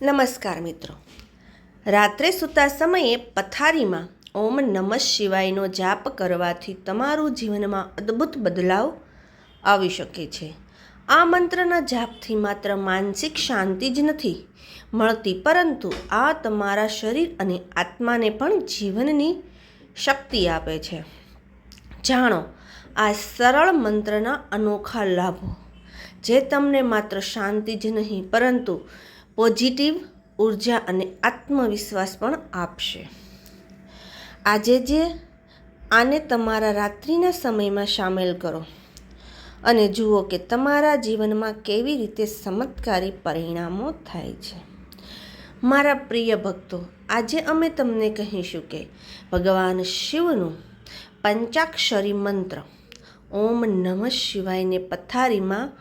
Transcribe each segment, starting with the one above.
નમસ્કાર મિત્રો. રાત્રે સૂતા સમયે પથારીમાં ઓમ નમઃ શિવાયનો જાપ કરવાથી તમારું જીવનમાં અદ્ભુત બદલાવ આવી શકે છે. આ મંત્રના જાપથી માત્ર માનસિક શાંતિ જ નથી મળતી, પરંતુ આ તમારા શરીર અને આત્માને પણ જીવનની શક્તિ આપે છે. જાણો, આ સરળ મંત્રના અનોખા લાભો, જે તમને માત્ર શાંતિ જ નહીં, પરંતુ પોઝિટિવ ઊર્જા અને આત્મવિશ્વાસ પણ આપશે. આજે જે આને તમારા રાત્રિના સમયમાં સામેલ કરો અને જુઓ કે તમારા જીવનમાં કેવી રીતે ચમત્કારી પરિણામો થાય છે. મારા પ્રિય ભક્તો, આજે અમે તમને કહીશું કે ભગવાન શિવનું પંચાક્ષરી મંત્ર, ઓમ નમઃ શિવાયને પથારીમાં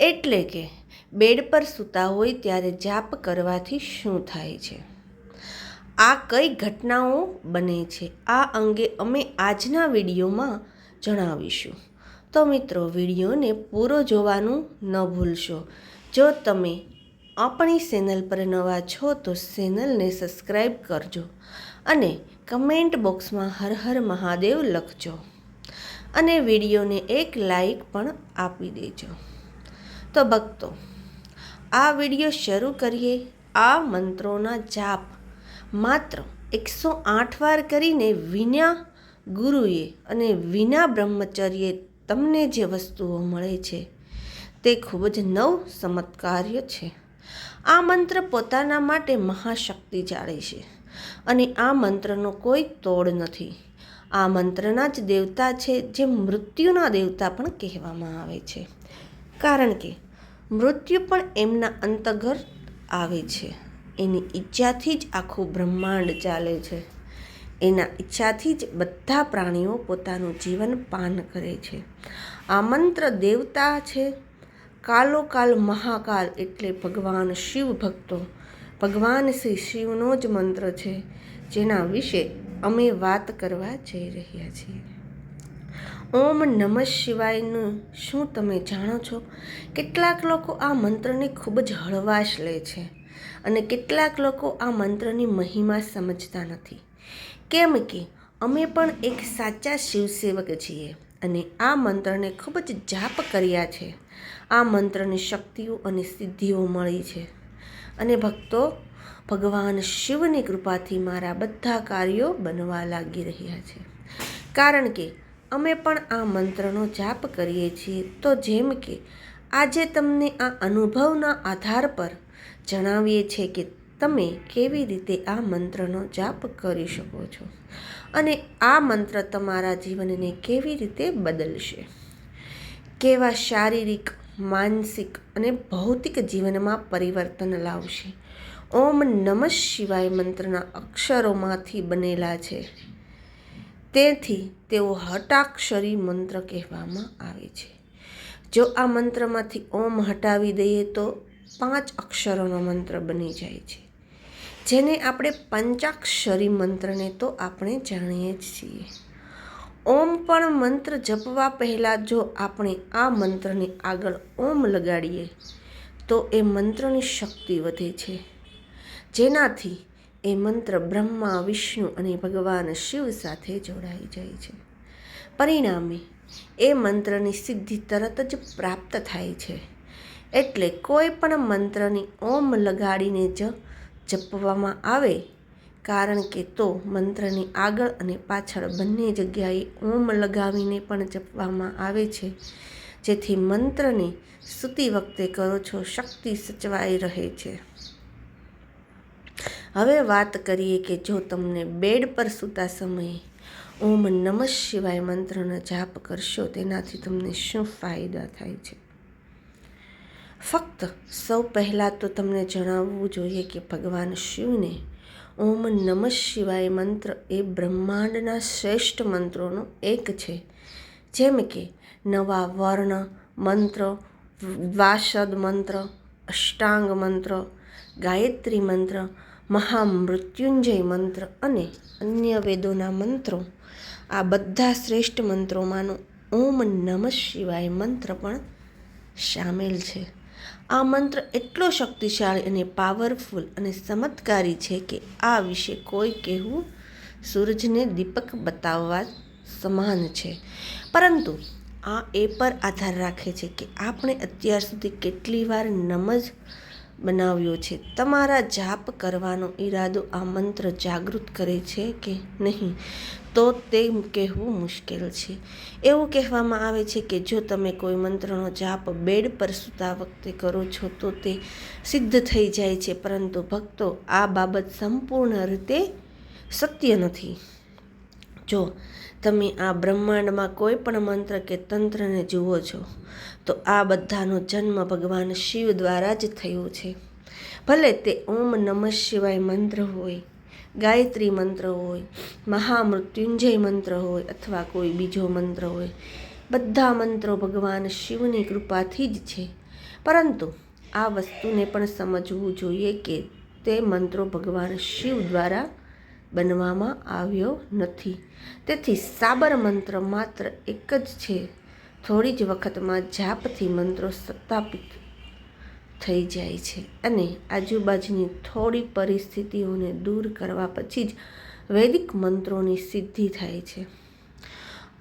એટલે કે બેડ પર સૂતા હોય ત્યારે જાપ કરવાથી શું થાય છે? આ કઈ ઘટનાઓ બને છે? આ અંગે અમે આજના વિડીયોમાં જણાવીશું. તો મિત્રો, વિડીયોને પૂરો જોવાનું ન ભૂલશો. જો તમે આપણી ચેનલ પર નવા છો, તો ચેનલને સબસ્ક્રાઈબ કરજો અને કમેન્ટ બોક્સમાં હર હર મહાદેવ લખજો અને વિડીયોને એક લાઈક પણ આપી દેજો. તો ભક્તો આ વીડિયો શરૂ કરીએ આ મંત્રોના જાપ. માત્ર એકસો આઠ વાર કરીને વિના ગુરુએ અને વિના બ્રહ્મચર્યે તમને જે વસ્તુઓ મળે છે, તે ખૂબ જ નવ ચમત્કાર્ય છે. આ મંત્ર પોતાના માટે મહાશક્તિ જાળે છે અને આ મંત્રનો કોઈ તોડ નથી. આ મંત્રના જ દેવતા છે, જે મૃત્યુના દેવતા પણ કહેવામાં આવે છે. કારણ કે મૃત્યુ પણ એમના અંતર્ગત આવે છે. એની ઈચ્છાથી જ આખું બ્રહ્માંડ ચાલે છે. એના ઈચ્છાથી જ બધા પ્રાણીઓ પોતાનું જીવન પાન કરે છે. આ મંત્ર દેવતા છે. કાલો કાલ મહાકાલ એટલે ભગવાન શિવ ભક્તો. ભગવાન શ્રી શિવનો જ મંત્ર છે, જેના વિશે અમે વાત કરવા જઈ રહ્યા છીએ. ઓમ નમઃ શિવાયનું. શું તમે જાણો છો? કેટલાક લોકો આ મંત્રને ખૂબ જ હળવાશ લે છે અને કેટલાક લોકો આ મંત્રની મહિમા સમજતા નથી. કેમ કે અમે પણ એક સાચા શિવસેવક છીએ અને આ મંત્રને ખૂબ જ જાપ કર્યા છે. આ મંત્રની શક્તિઓ અને સિદ્ધિઓ મળી છે. અને ભક્તો, ભગવાન શિવની કૃપાથી મારા બધા કાર્યો બનવા લાગી રહ્યા છે. કારણ કે અમે પણ આ મંત્રનો જાપ કરીએ છીએ. તો જેમ કે, આજે તમને આ અનુભવના આધાર પર જણાવીએ છીએ કે તમે કેવી રીતે આ મંત્રનો જાપ કરી શકો છો અને આ મંત્ર તમારા જીવનને કેવી રીતે બદલશે. કેવા શારીરિક, માનસિક અને ભૌતિક જીવનમાં પરિવર્તન લાવશે. ઓમ નમઃ શિવાય મંત્રના અક્ષરોમાંથી બનેલા છે. તેથી તેઓ હટાક્ષરી મંત્ર કહેવામાં આવે છે. જો આ મંત્રમાંથી ઓમ હટાવી દઈએ તો પાંચ અક્ષરોનો મંત્ર બની જાય છે. જેને આપણે પંચાક્ષરી મંત્રને તો આપણે જાણીએ જ છીએ. ઓમ પણ મંત્ર જપવા પહેલાં જો આપણે આ મંત્રની આગળ ઓમ લગાડીએ, તો એ મંત્રની શક્તિ વધે છે. જેનાથી એ મંત્ર બ્રહ્મા, વિષ્ણુ અને ભગવાન શિવ સાથે જોડાઈ જાય છે. પરિણામે એ મંત્રની સિદ્ધિ તરત જ પ્રાપ્ત થાય છે. એટલે કોઈ પણ મંત્રની ઓમ લગાડીને જ જપવામાં આવે, કારણ કે તો મંત્રની આગળ અને પાછળ બંને જગ્યાએ ઓમ લગાવીને પણ જપવામાં આવે છે. જેથી મંત્રને સ્તુતિ વખતે કરો છો, શક્તિ સચવાઈ રહે છે. હવે વાત કરીએ કે જો તમને બેડ પર સૂતા સમયે ઓમ નમઃ શિવાય મંત્રનો જાપ કરશો, તેનાથી તમને શું ફાયદા થાય છે? ફક્ત સૌ પહેલાં તો તમને જણાવવું જોઈએ કે ભગવાન શિવને ઓમ નમઃ શિવાય મંત્ર એ બ્રહ્માંડના શ્રેષ્ઠ મંત્રોનો એક છે. જેમ કે નવા વર્ણ મંત્ર, વાસદ મંત્ર, અષ્ટાંગ મંત્ર, ગાયત્રી મંત્ર મહામૃત્યુંજય મંત્ર અને અન્ય વેદોના મંત્રો. આ બધા શ્રેષ્ઠ મંત્રોમાંનો ઓમ નમઃ શિવાય મંત્ર પણ સામેલ છે. આ મંત્ર એટલો શક્તિશાળી અને પાવરફુલ અને ચમત્કારી છે કે આ વિશે કોઈ કહેવું સૂરજને દીપક બતાવવા સમાન છે. પરંતુ આ એ પર આધાર રાખે છે કે આપણે અત્યાર સુધી કેટલી વાર નમજ બનાવ્યો છે. તમારા જાપ કરવાનો ઈરાદો આ મંત્ર જાગૃત કરે છે કે નહીં? તો તે કહેવું મુશ્કેલ છે. એવું કહેવામાં આવે છે કે જો તમે કોઈ મંત્રનો જાપ બેડ પર સૂતા વખતે કરો છો તો તે સિદ્ધ થઈ જાય છે, પરંતુ ભક્તો આ બાબત સંપૂર્ણ રીતે સત્ય નથી. જો તમે આ બ્રહ્માંડમાં કોઈ પણ મંત્ર કે તંત્રને જુઓ છો, તો આ બધાનો જન્મ ભગવાન શિવ દ્વારા જ થયો છે. ભલે તે ઓમ નમઃ શિવાય મંત્ર હોય, ગાયત્રી મંત્ર હોય, મહામૃત્યુંજય મંત્ર હોય અથવા કોઈ બીજો મંત્ર હોય, બધા મંત્રો ભગવાન શિવની કૃપાથી જ છે. પરંતુ આ વસ્તુને પણ સમજવું જોઈએ કે તે મંત્રો ભગવાન શિવ દ્વારા બનવામાં આવ્યો નથી. તેથી સાબર મંત્ર માત્ર એક જ છે. થોડી જ વખતમાં જાપથી મંત્રો સત્તાપિત થઈ જાય છે અને આજુબાજુની થોડી પરિસ્થિતિઓને દૂર કરવા પછી જ વૈદિક મંત્રોની સિદ્ધિ થાય છે.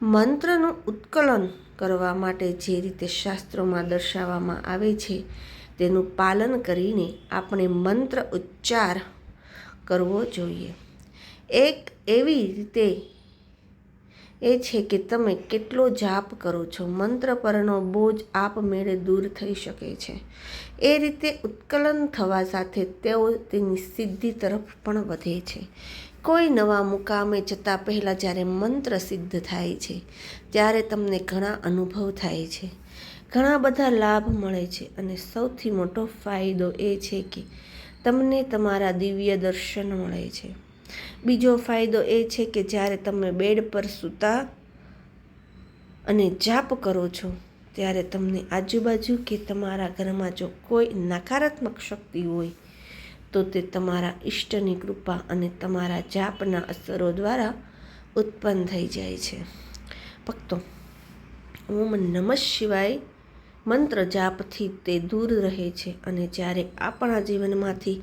મંત્રનું ઉત્કલન કરવા માટે જે રીતે શાસ્ત્રોમાં દર્શાવવામાં આવે છે, તેનું પાલન કરીને આપણે મંત્ર ઉચ્ચાર કરવો જોઈએ. એક એવી રીતે એ છે કે તમે કેટલો જાપ કરો છો. મંત્ર પરનો બોજ આપમેળે દૂર થઈ શકે છે. એ રીતે ઉત્કલન થવા સાથે તેઓ તેની સિદ્ધિ તરફ પણ વધે છે. કોઈ નવા મુકામે જતાં પહેલાં જ્યારે મંત્ર સિદ્ધ થાય છે, ત્યારે તમને ઘણા અનુભવ થાય છે. ઘણા બધા લાભ મળે છે અને સૌથી મોટો ફાયદો એ છે કે તમને તમારા દિવ્ય દર્શન મળે છે. બીજો ફાયદો એ છે કે જ્યારે તમે બેડ પર સૂતા અને જાપ કરો છો, ત્યારે તમને આજુબાજુ કે તમારા ઘરમાં જો કોઈ નકારાત્મક શક્તિ હોય, તો તે તમારા ઈષ્ટની કૃપા અને તમારા જાપના અસરો દ્વારા ઉત્પન્ન થઈ જાય છે. ભક્તો, ઓમ નમઃ શિવાય મંત્ર જાપથી તે દૂર રહે છે અને જ્યારે આપણા જીવનમાંથી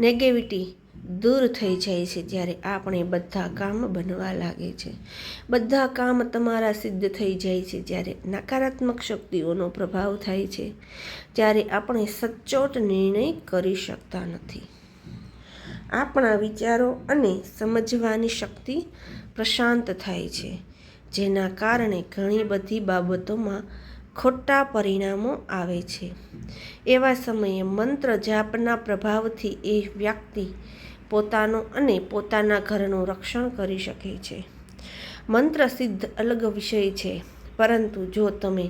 નેગેટિવિટી દૂર થઈ જાય છે જ્યારે આપણે બધા કામ બનવા લાગે છે. બધા કામ તમારા સિદ્ધ થઈ જાય છે જ્યારે નકારાત્મક શક્તિઓનો પ્રભાવ થાય છે ત્યારે આપણે સચોટ નિર્ણય કરી શકતા નથી. આપણા વિચારો અને સમજવાની શક્તિ પ્રશાંત થાય છે, જેના કારણે ઘણી બધી બાબતોમાં ખોટા પરિણામો આવે છે. એવા સમયે મંત્ર જાપના પ્રભાવથી એ વ્યક્તિ પોતાનું અને પોતાના ઘરનું રક્ષણ કરી શકે છે. મંત્ર સિદ્ધ અલગ વિષય છે, પરંતુ જો તમે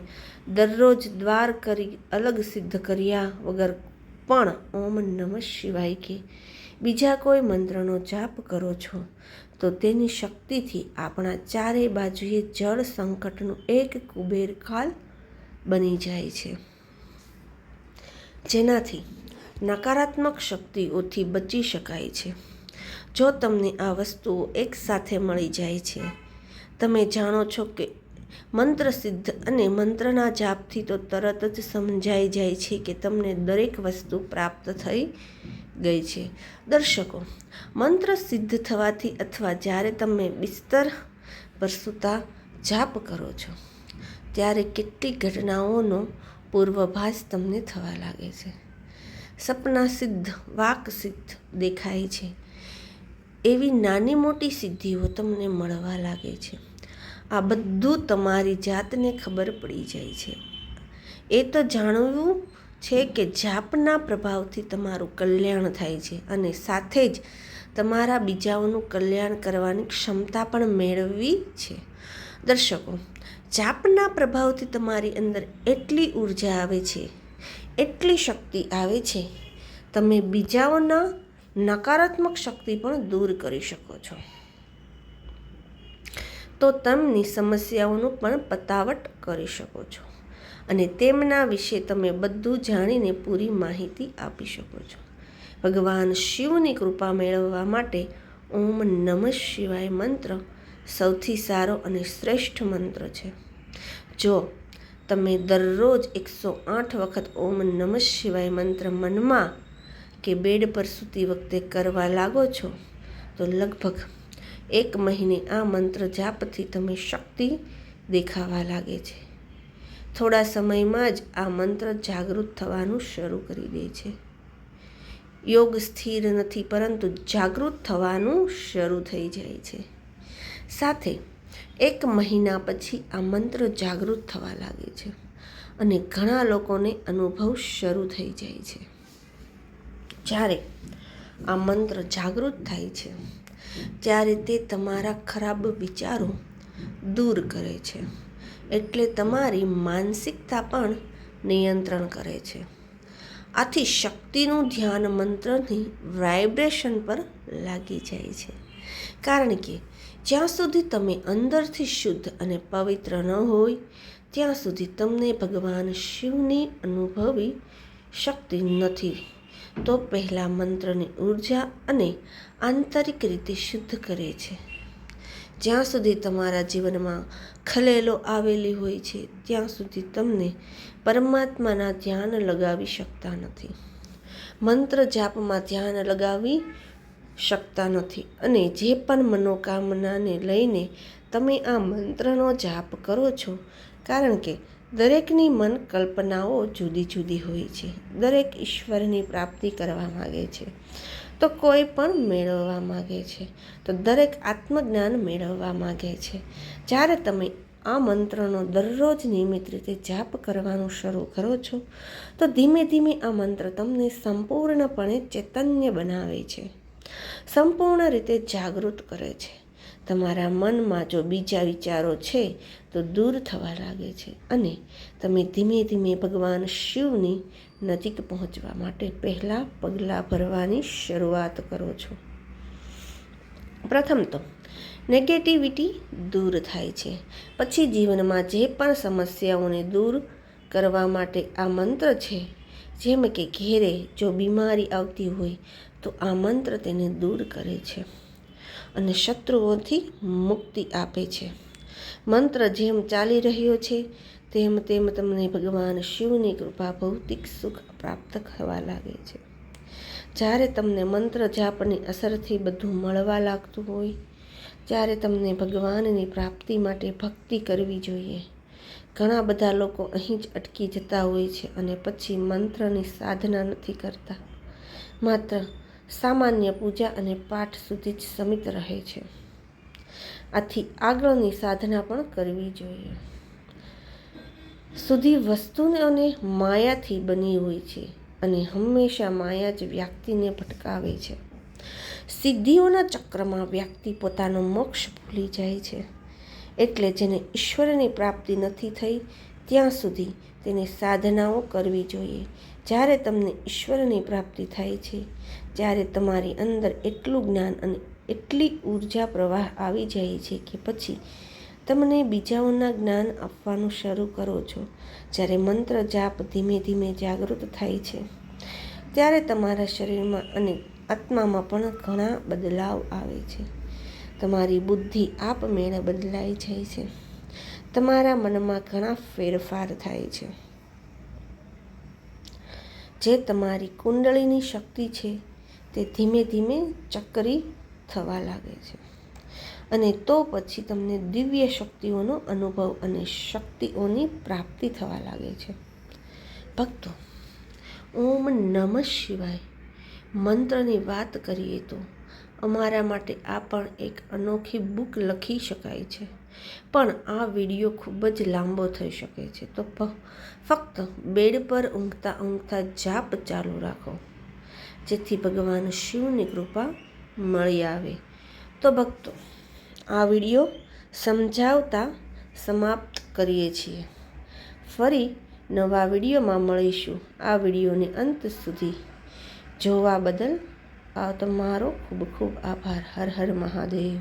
દરરોજ દ્વાર કરી અલગ સિદ્ધ કર્યા વગર પણ ઓમ નમઃ શિવાય કે બીજા કોઈ મંત્રનો જાપ કરો છો, તો તેની શક્તિથી આપણા ચારે બાજુએ જળ સંકટનું એક કુબેર ખાલ બની જાય છે. જેનાથી નકારાત્મક શક્તિઓથી બચી શકાય છે. જો તમને આ વસ્તુઓ એકસાથે મળી જાય છે, તમે જાણો છો કે મંત્ર સિદ્ધ અને મંત્રના જાપથી તો તરત જ સમજાઈ જાય છે કે તમને દરેક વસ્તુ પ્રાપ્ત થઈ ગઈ છે. દર્શકો, મંત્ર સિદ્ધ થવાથી અથવા જ્યારે તમે બિસ્તર પર સૂતા જાપ કરો છો, ત્યારે કેટલીક ઘટનાઓનો પૂર્વભાસ તમને થવા લાગે છે. સપના સિદ્ધ વાક સિદ્ધ દેખાય છે. એવી નાની મોટી સિદ્ધિઓ તમને મળવા લાગે છે. આ બધું તમારી જાતને ખબર પડી જાય છે. એ તો જાણવું છે કે જાપના પ્રભાવથી તમારું કલ્યાણ થાય છે અને સાથે જ તમારા બીજાઓનું કલ્યાણ કરવાની ક્ષમતા પણ મેળવવી છે. દર્શકો, જાપના પ્રભાવથી તમારી અંદર એટલી ઊર્જા આવે છે એટલી શક્તિ આવે છે. તમે બીજાઓના નકારાત્મક શક્તિ પણ દૂર કરી શકો છો. તો તેમની સમસ્યાઓનું પણ પતાવટ કરી શકો છો. અને તેમના વિશે તમે બધું જાણીને પૂરી માહિતી આપી શકો છો. ભગવાન શિવની કૃપા મેળવવા માટે ઓમ નમઃ શિવાય મંત્ર સૌથી સારો અને શ્રેષ્ઠ મંત્ર છે. જો તમે દરરોજ એકસો આઠ વખત ઓમ નમઃ શિવાય મંત્ર મનમાં કે બેડ પર સૂતી વખતે કરવા લાગો છો, તો લગભગ એક મહિને આ મંત્ર જાપથી તમે શક્તિ દેખાવા લાગે છે. થોડા સમયમાં જ આ મંત્ર જાગૃત થવાનું શરૂ કરી દે છે. યોગ સ્થિર નથી, પરંતુ જાગૃત થવાનું શરૂ થઈ જાય છે. સાથે એક મહિના પછી આ મંત્ર જાગૃત થવા લાગે છે અને ઘણા લોકોને અનુભવ શરૂ થઈ જાય છે. જ્યારે આ મંત્ર જાગૃત થાય છે, ત્યારે તે તમારા ખરાબ વિચારો દૂર કરે છે એટલે તમારી માનસિકતા પણ નિયંત્રણ કરે છે. આથી શક્તિનું ધ્યાન મંત્રની વાઇબ્રેશન પર લાગી જાય છે. કારણ કે જ્યાં સુધી તમે અંદરથી શુદ્ધ અને પવિત્ર ન હોય, ત્યાં સુધી તમને ભગવાન શિવની અનુભવી શક્તિ નથી. તો પહેલાં મંત્રની ઊર્જા અને આંતરિક રીતે શુદ્ધ કરે છે. જ્યાં સુધી તમારા જીવનમાં ખલેલો આવેલી હોય છે, ત્યાં સુધી તમને પરમાત્માના ધ્યાન લગાવી શકતા નથી. મંત્ર જાપમાં ધ્યાન લગાવી શકતા નથી. અને જે પણ મનોકામનાને લઈને તમે આ મંત્રનો જાપ કરો છો, કારણ કે દરેકની મન કલ્પનાઓ જુદી જુદી હોય છે. દરેક ઈશ્વરની પ્રાપ્તિ કરવા માગે છે. તો કોઈ પણ મેળવવા માગે છે. તો દરેક આત્મજ્ઞાન મેળવવા માગે છે. જ્યારે તમે આ મંત્રનો દરરોજ નિયમિત રીતે જાપ કરવાનું શરૂ કરો છો, તો ધીમે ધીમે આ મંત્ર તમને સંપૂર્ણપણે ચૈતન્ય બનાવે છે. સંપૂર્ણ રીતે જાગૃત કરે છે. તમારા મનમાં જો બીજા વિચારો છે, તો દૂર થવા લાગે છે અને તમે ધીમે ધીમે ભગવાન શિવની નજીક પહોંચવા માટે પહેલાં પગલાં ભરવાની શરૂઆત કરો છો. પ્રથમ તો નેગેટિવિટી દૂર થાય છે. પછી જીવનમાં જે પણ સમસ્યાઓને દૂર કરવા માટે આ મંત્ર છે, જેમ કે ઘેરે જો બીમારી આવતી હોય તો આ મંત્ર તેને દૂર કરે છે અને શત્રુઓથી મુક્તિ આપે છે. મંત્ર જેમ ચાલી રહ્યો છે, તેમ તેમ તમને ભગવાન શિવની કૃપા ભૌતિક સુખ પ્રાપ્ત થવા લાગે છે. જ્યારે તમને મંત્ર જાપની અસરથી બધું મળવા લાગતું હોય, ત્યારે તમને ભગવાનની પ્રાપ્તિ માટે ભક્તિ કરવી જોઈએ. ઘણા બધા લોકો અહીં જ અટકી જતા હોય છે અને પછી મંત્રની સાધના નથી કરતા. માત્ર સામાન્ય પૂજા અને પાઠ સુધી જ સમિત રહે છે. આથી આગળની સાધના પણ કરવી જોઈએ. સુધી વસ્તુને માયાથી બની હોય છે અને હંમેશા માયા જ વ્યક્તિને ભટકાવે છે. સિદ્ધિઓના ચક્રમાં વ્યક્તિ પોતાનો મોક્ષ ભૂલી જાય છે. એટલે જેને ઈશ્વરની પ્રાપ્તિ નથી થઈ, ત્યાં સુધી તેને સાધનાઓ કરવી જોઈએ. જ્યારે તમને ઈશ્વરની પ્રાપ્તિ થાય છે ત્યારે તમારી અંદર એટલું જ્ઞાન અને એટલી ઊર્જા પ્રવાહ આવી જાય છે કે પછી તમને બીજાઓના જ્ઞાન આપવાનું શરૂ કરો છો, જ્યારે મંત્ર જાપ ધીમે ધીમે જાગૃત થાય છે, ત્યારે તમારા શરીરમાં અને આત્મામાં પણ ઘણા બદલાવ આવે છે. તમારી બુદ્ધિ આપમેળે બદલાઈ જાય છે. તમારા મનમાં ઘણા ફેરફાર થાય છે. જે તમારી કુંડળીની શક્તિ છે તે ધીમે ધીમે ચક્રી થવા લાગે છે. અને તો પછી તમને દિવ્ય શક્તિઓનો અનુભવ અને શક્તિઓની પ્રાપ્તિ થવા લાગે છે. ભક્તો, ઓમ નમઃ શિવાય. મંત્રની વાત કરીએ તો, અમારા માટે આ પણ એક અનોખી બુક લખી શકાય છે. પણ આ વીડિયો ખૂબ જ લાંબો થઈ શકે છે. તો ફક્ત બેડ પર ઊંઘતા ઊંઘતા જાપ ચાલુ રાખો, જેથી ભગવાન શિવની કૃપા મળી આવે. તો ભક્તો, આ વીડિયો સમજાવતા સમાપ્ત કરીએ છીએ. ફરી નવા વિડીયોમાં મળીશું. આ વિડીયોને અંત સુધી જોવા બદલ તમારો ખૂબ ખૂબ આભાર. હર હર મહાદેવ.